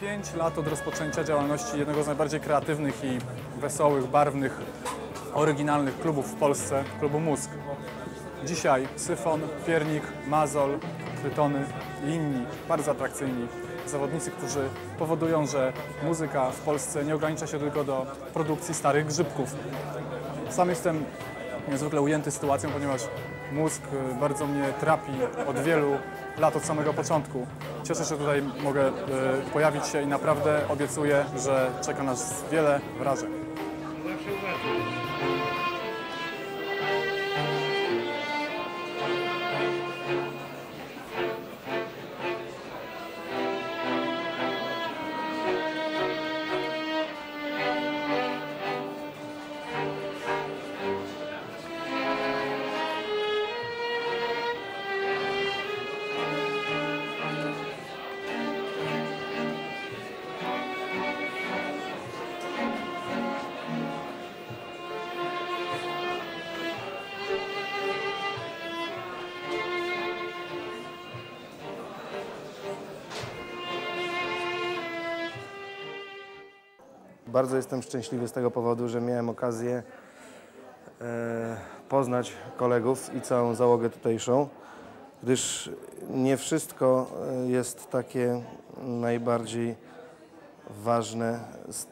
Pięć lat od rozpoczęcia działalności jednego z najbardziej kreatywnych i wesołych, barwnych, oryginalnych klubów w Polsce, klubu Mózg. Dzisiaj Syfon, Piernik, Mazol, Krytony i inni bardzo atrakcyjni zawodnicy, którzy powodują, że muzyka w Polsce nie ogranicza się tylko do produkcji starych grzybków. Sam jestem niezwykle ujęty sytuacją, ponieważ mózg bardzo mnie trapi od wielu lat, od samego początku. Cieszę się, że tutaj mogę y, pojawić się i naprawdę obiecuję, że czeka nas wiele wrażeń. Bardzo jestem szczęśliwy z tego powodu, że miałem okazję e, poznać kolegów i całą załogę tutejszą, gdyż nie wszystko e, jest takie najbardziej ważne z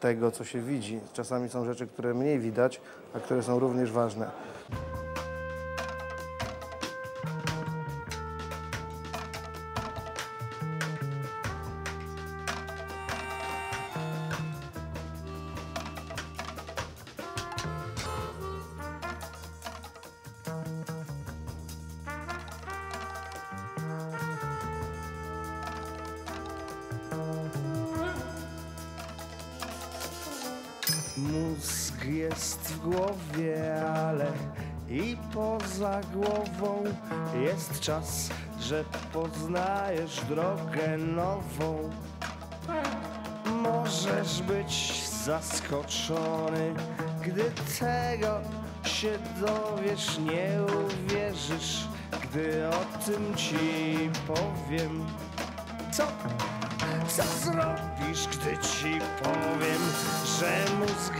tego, co się widzi. Czasami są rzeczy, które mniej widać, a które są również ważne. Mózg jest w głowie, ale i poza głową jest czas, że poznajesz drogę nową. Możesz być zaskoczony, gdy tego się dowiesz, nie uwierzysz, gdy o tym ci powiem. Co? Co zrobisz, gdy ci powiem, że mózg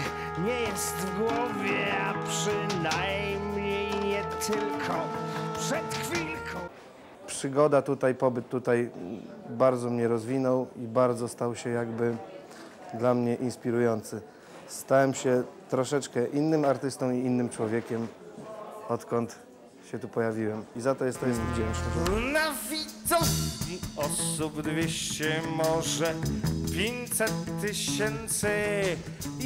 nie jest w głowie, a przynajmniej nie tylko przed chwilką. Przygoda tutaj, pobyt tutaj bardzo mnie rozwinął i bardzo stał się jakby dla mnie inspirujący. Stałem się troszeczkę innym artystą i innym człowiekiem, odkąd się tu pojawiłem. I za to jest to jest wdzięczny. Na osób 200, może 500 tysięcy.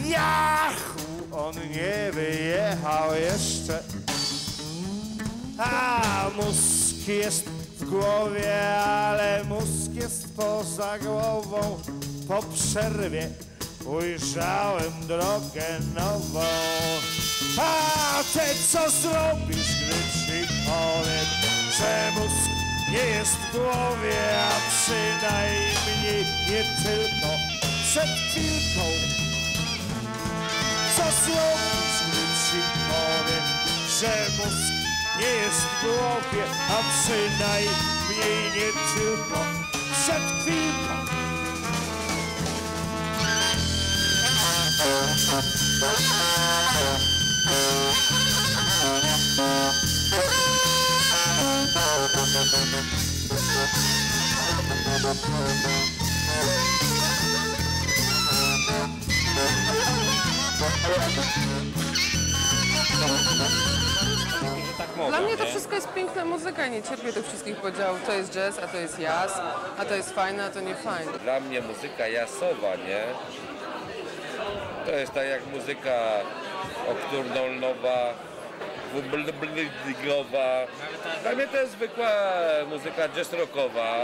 Jachu, on nie wyjechał jeszcze. A mózg jest w głowie, ale mózg jest poza głową. Po przerwie ujrzałem drogę nową. A ty co zrobisz, gdy ci powiem, że mózg nie jest w głowie, a przynajmniej nie tylko przed chwilką. Co ci powiem, że mózg nie jest w głowie, a przynajmniej nie tylko przed chwilką. Dla mnie to wszystko jest piękna muzyka, nie cierpię tych wszystkich podziałów. To jest jazz, a to jest jazz, a to jest fajne, a to nie fajne. Dla mnie muzyka jasowa, nie? To jest tak jak muzyka okturnolnowa, bubldyglowa. Dla mnie to jest zwykła muzyka jazz rockowa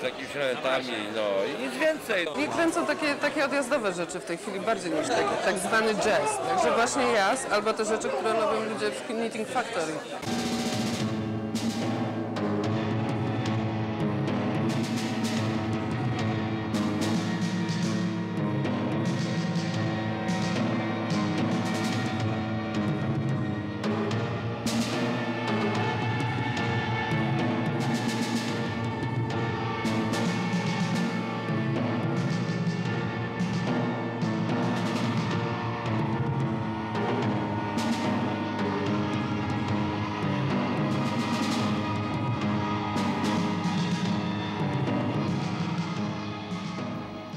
z jakimiś elementami, no i nic więcej. Mnie kręcą takie, takie odjazdowe rzeczy w tej chwili bardziej niż taki tak zwany jazz. Także właśnie jazz albo te rzeczy, które robią ludzie w Knitting Factory.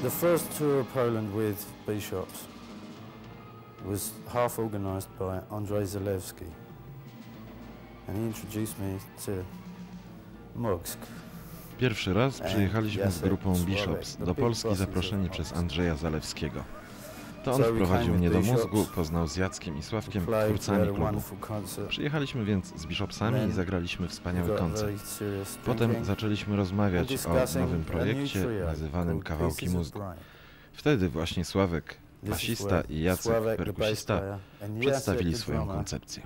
The first tour of Poland with Bishops was half organised by Andrzej Zalewski. And he introduced me to Mugsk. Pierwszy raz przyjechaliśmy z grupą Bishops do Polski zaproszeni przez. Andrzeja Zalewskiego. To on wprowadził mnie do mózgu, poznał z Jackiem i Sławkiem, twórcami klubu. Przyjechaliśmy więc z Bishopsami i zagraliśmy wspaniały koncert. Potem zaczęliśmy rozmawiać o nowym projekcie nazywanym Kawałki Mózgu. Wtedy właśnie Sławek, basista i Jacek, perkusista, przedstawili swoją koncepcję.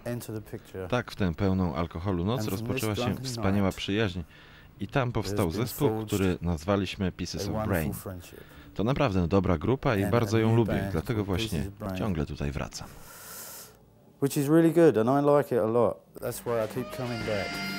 Tak w tę pełną alkoholu noc rozpoczęła się wspaniała przyjaźń i tam powstał zespół, który nazwaliśmy Pieces of Brain. To naprawdę dobra grupa i bardzo ją lubię, dlatego właśnie ciągle tutaj wracam. Which is really good, and I like it a lot. That's why I keep coming back.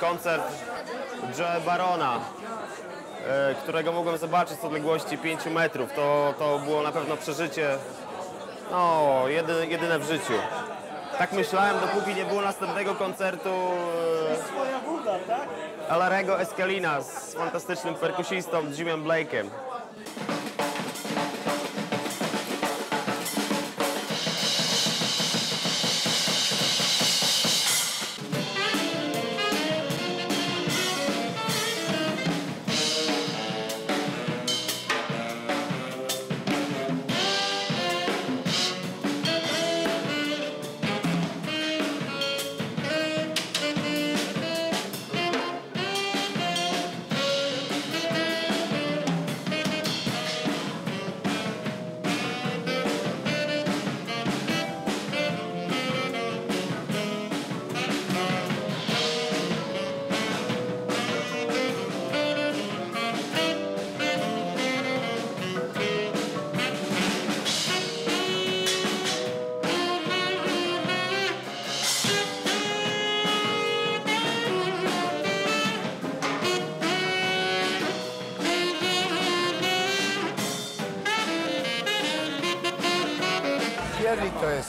Koncert Joe Barona, e, którego mogłem zobaczyć z odległości 5 metrów. To, to było na pewno przeżycie no, jedyne, jedyne w życiu. Tak myślałem, dopóki nie było następnego koncertu e, Alarego Escalina z fantastycznym perkusistą Jimem Blake'em.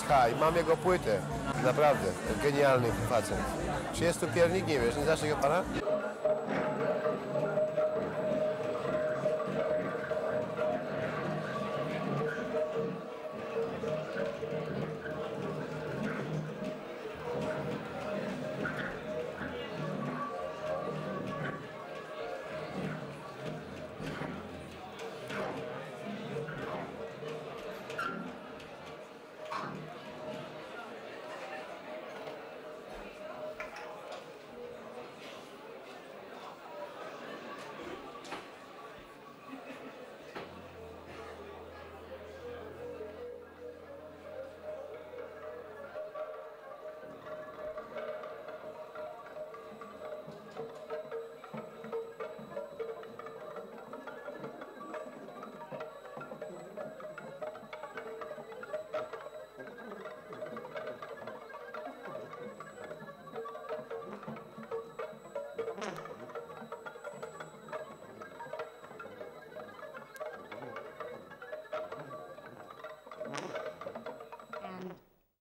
Haj, mam jego płytę. Naprawdę, genialny facet. Czy jest tu piernik? Nie wiesz, nie znasz tego pana?